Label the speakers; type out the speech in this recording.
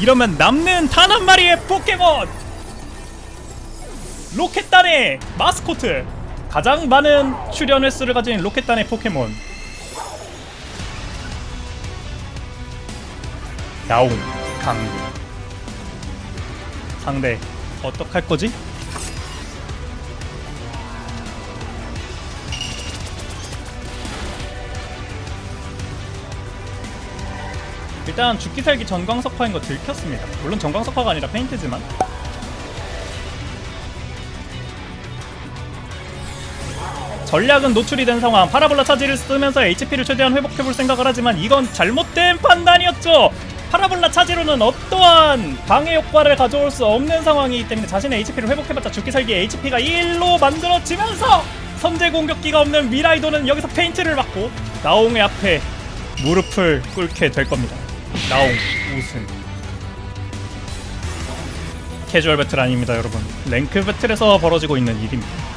Speaker 1: 이러면 남는 단 한 마리의 포켓몬! 로켓단의 마스코트! 가장 많은 출연 횟수를 가진 로켓단의 포켓몬. 야옹 강구. 상대 어떡할 거지? 일단 죽기 살기 전광석화인 거 들켰습니다. 물론 전광석화가 아니라 페인트지만. 전략은 노출이 된 상황. 파라볼라 차지를 쓰면서 HP를 최대한 회복해볼 생각을 하지만 이건 잘못된 판단이었죠. 파라볼라 차지로는 어떠한 방해 효과를 가져올 수 없는 상황이기 때문에 자신의 HP를 회복해봤자 죽기 살기 HP가 1로 만들어지면서 선제 공격기가 없는 미라이도는 여기서 페인트를 맞고 나옹의 앞에 무릎을 꿇게 될 겁니다. 나옹 우승. 캐주얼 배틀 아닙니다, 여러분. 랭크 배틀에서 벌어지고 있는 일입니다.